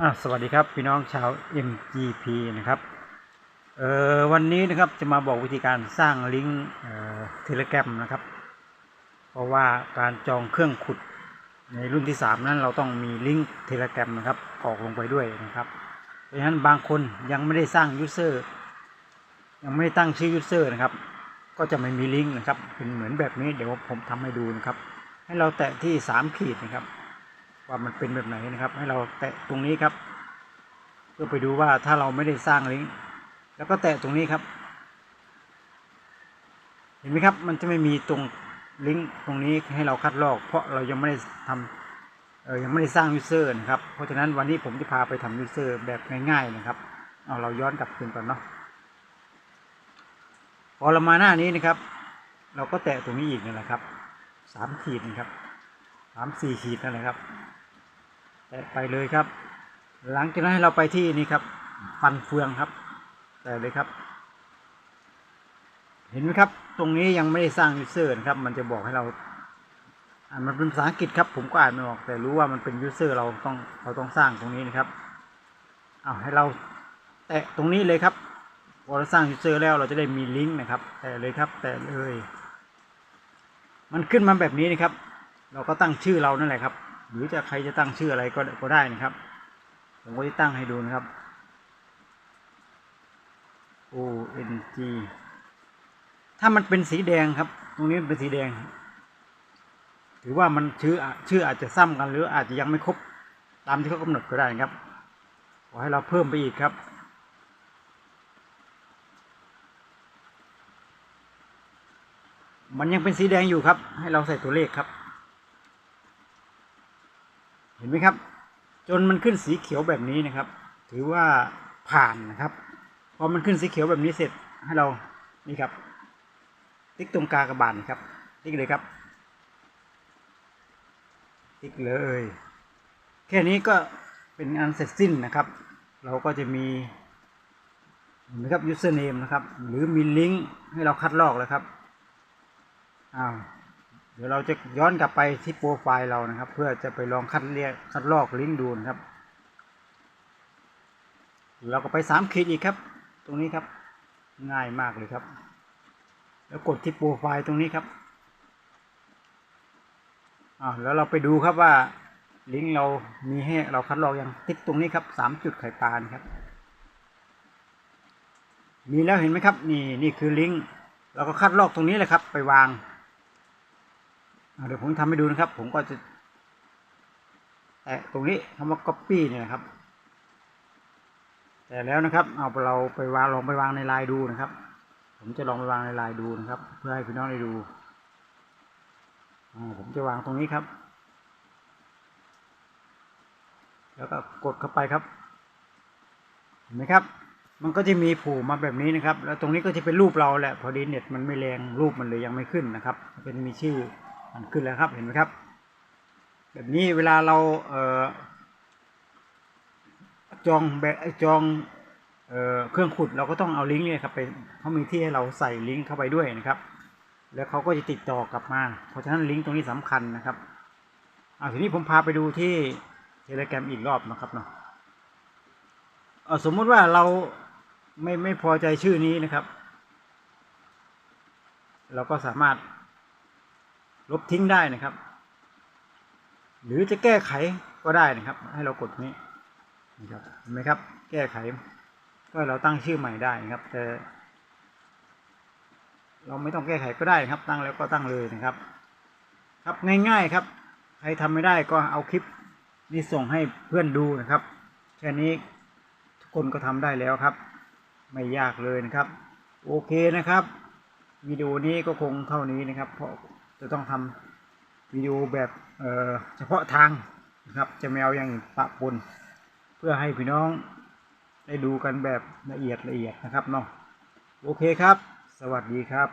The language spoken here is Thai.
อ่าสวัสดีครับพี่น้องชาว MGP นะครับเอ่อวันนี้นะครับจะมาบอกวิธีการสร้างลิงก์เอ่อเทเลแกรมนะครับ เพราะว่าการจองเครื่องขุดในรุ่นที่ 3 นั้นเราต้องมีลิงก์เทเลแกรมนะครับกรอกลงไปด้วยนะครับ เพราะฉะนั้นบางคนยังไม่ได้สร้างยูเซอร์ยังไม่ได้ตั้งชื่อยูเซอร์นะครับ ก็จะไม่มีลิงก์นะครับเป็นเหมือนแบบนี้เดี๋ยวผมทำให้ดูนะครับ ให้เราแตะที่3ขีดนะครับ ว่ามันเป็นแบบไหนนะครับ ให้เราแตะตรงนี้ครับ เพื่อไปดูว่าถ้าเราไม่ได้สร้างลิงก์แล้วก็แตะตรงนี้ครับ เห็นไหมครับ มันจะไม่มีตรงลิงก์ตรงนี้ให้เราคัดลอก เพราะเรายังไม่ได้ทำเออยังไม่ได้สร้างยูเซอร์นะครับ เพราะฉะนั้นวันนี้ผมจะพาไปทำยูเซอร์แบบง่ายๆนะครับเอาเราย้อนกลับคืนก่อนเนาะพอเรามาหน้านี้นะครับ เราก็แตะตรงนี้อีกนั่นแหละครับสามขีดนะครับสามสี่ขีดนั่นแหละครับ ไปเลยครับ หลังจากนั้นให้เราไปที่นี่ครับ ฟันเฟืองครับ แต่เลยครับ เห็นไหมครับ ตรงนี้ยังไม่ได้สร้างยูเซอร์นะครับ มันจะบอกให้เราอ่านมันเป็นภาษาอังกฤษครับ ผมก็อ่านไม่ออก แต่รู้ว่ามันเป็นยูเซอร์เราต้องเราต้องสร้างตรงนี้นะครับเอาให้เราแตะตรงนี้เลยครับพอเราสร้างยูเซอร์แล้วเราจะได้มีลิงก์นะครับ แตะเลยครับ แตะเลย มันขึ้นมาแบบนี้นะครับ เราก็ตั้งชื่อเรานั่นแหละครับ หรือจะใครจะตั้งชื่ออะไรก็ก็ได้นะครับ ผมก็จะตั้งให้ดูนะครับ O N G ถ้ามันเป็นสีแดงครับ ตรงนี้เป็นสีแดง ถือว่ามันชื่อชื่ออาจจะซ้ำกัน หรืออาจจะยังไม่ครบตามที่เขากำหนดก็ได้นะครับ ขอให้เราเพิ่มไปอีกครับมันยังเป็นสีแดงอยู่ครับ ให้เราใส่ตัวเลขครับ ห็นไหมครับ จนมันขึ้นสีเขียวแบบนี้นะครับ ถือว่าผ่านนะครับ พอมันขึ้นสีเขียวแบบนี้เสร็จให้เรานี่ครับ ติ๊กตรงกากระบาลครับ ติ๊กเลยครับ ติ๊กเลย แค่นี้ก็เป็นอันเสร็จสิ้นนะครับ เราก็จะมีเห็นไหมครับ username นะครับ หรือมีลิงก์ให้เราคัดลอกแล้วครับอ้าว เดี๋ยวเราจะย้อนกลับไปที่โปรไฟล์เรานะครับ เพื่อจะไปลองคัดเรียกคัดลอกลิงก์ดูนะครับ เราก็ไปสามคลิกอีกครับ ตรงนี้ครับง่ายมากเลยครับ แล้วกดที่โปรไฟล์ตรงนี้ครับอ่าแล้วเราไปดูครับว่าลิงก์เรามีให้เราคัดลอกยังติ๊กตรงนี้ครับสามจุดไข่ปลาครับ มีแล้วเห็นไหมครับ นี่นี่คือลิงก์เราก็คัดลอกตรงนี้เลยครับ ไปวาง เดี๋ยวผมทำให้ดูนะครับ ผมก็จะแตะตรงนี้คำว่า copy เนี่ยนะครับ แต่แล้วนะครับ เอาเราไปวางลองไปวางในไลน์ดูนะครับ ผมจะลองไปวางในไลน์ดูนะครับ เพื่อให้พี่น้องได้ดูผมจะวางตรงนี้ครับ แล้วก็กดเข้าไปครับ เห็นไหมครับ มันก็จะมีผูมาแบบนี้นะครับ แล้วตรงนี้ก็จะเป็นรูปเราแหละ พอดีเน็ตมันไม่แรงรูปมันเลยยังไม่ขึ้นนะครับ เป็นมีชื่อ มันขึ้นแล้วครับเห็นไหมครับ แบบนี้เวลาเราเออจองแบบจองเออเครื่องขุดเราก็ต้องเอาลิงก์เนี่ยครับไปเขามีที่ให้เราใส่ลิงก์เข้าไปด้วยนะครับ แล้วเขาก็จะติดต่อกลับมา เพราะฉะนั้นลิงก์ตรงนี้สำคัญนะครับเอาทีนี้ผมพาไปดูที่เทเลแกรมอีกรอบนะครับเนาะเออสมมุติว่าเราไม่ไม่พอใจชื่อนี้นะครับ เราก็สามารถ ลบทิ้งได้นะครับ หรือจะแก้ไขก็ได้นะครับ ให้เรากดนี้นะครับเห็นไหมครับ แก้ไข ก็เราตั้งชื่อใหม่ได้นะครับ แต่ เราไม่ต้องแก้ไขก็ได้นะครับ ตั้งแล้วก็ตั้งเลยนะครับ ครับง่ายๆครับใครทำไม่ได้ก็เอาคลิปนี้ส่งให้เพื่อนดูนะครับแค่นี้ทุกคนก็ทำได้แล้วครับ ไม่ยากเลยนะครับ โอเคนะครับวิดีโอนี้ก็คงเท่านี้นะครับ เพราะ จะต้องทำวิดีโอแบบเเฉพาะทางนะครับจะแมวอย่างปะปนเพื่อให้พี่น้องได้ดูกันแบบละเอียดละเอียดนะครับเนาะโอเคครับ สวัสดีครับ